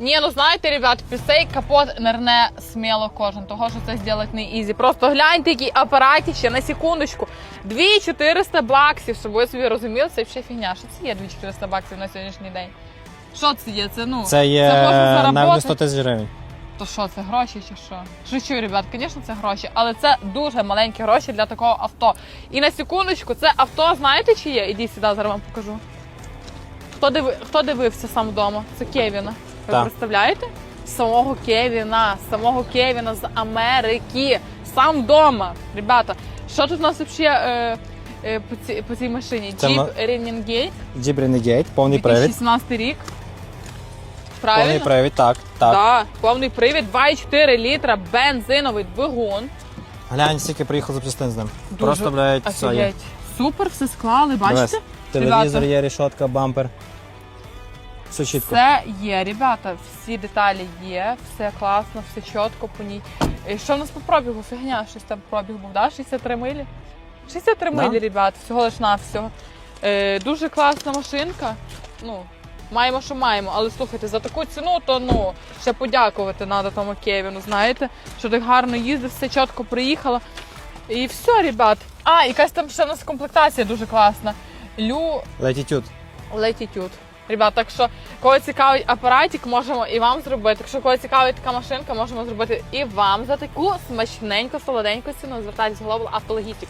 Ні, ну знаєте, ребят, під цей капот нерне сміло кожен, того що це зробити не ізі. Просто гляньте, який апаратіще на секундочку. 2400 баксів, щоб ви собі розуміли, це взагалі фігня. Що це є 2400 баксів на сьогоднішній день? Що це є? Це ну Це є можна навіть 100 тисяч гривень. То що, це гроші чи що? Шучу, ребят, звісно, це гроші, але це дуже маленькі гроші для такого авто. І на секундочку, це авто, знаєте, чи є? Ідіть сюди, зараз вам покажу. Хто, диви... Хто дивився сам вдома? Це Кевіна. Ви Так. представляєте? Самого Кевіна, самого Кевіна з Америки. Сам вдома. Ребята, що тут у нас взагалі е, е, по, цій, по цій машині? Це Jeep ма- Renegade, Jeep Renegade, повний привід. 2016 рік. Правильно? Повний привід, так. так. Так, повний привід, 2,4 літра, бензиновий двигун. Глянь, скільки приїхав запчастин з ним. Дуже Просто, блядь, все є. Офігеть. Супер, все склали, бачите? Дивись, Телевізор Ребята. є, рішотка, бампер. Все чітко. Все є, ребята, всі деталі є, все класно, все чітко по ній. І що в нас по пробігу? Фігня, щось там пробіг був, да? 63 милі? 63 Да. милі, ребят, всього лиш навсього. Е, дуже класна машинка. Ну, маємо, що маємо, але слухайте, за таку ціну, то ну, ще подякувати треба тому Кевіну, знаєте, що так гарно їздив, все чітко приїхала. І все, ребят. А, якась там ще в нас комплектація дуже класна. Лю Latitude. Latitude. Ребят, так що кого цікавить апаратик, можемо і вам зробити. Якщо кого цікавить така машинка, можемо зробити і вам за таку смачненьку, солоденьку ціну. Звертайтесь в Global Автологістик.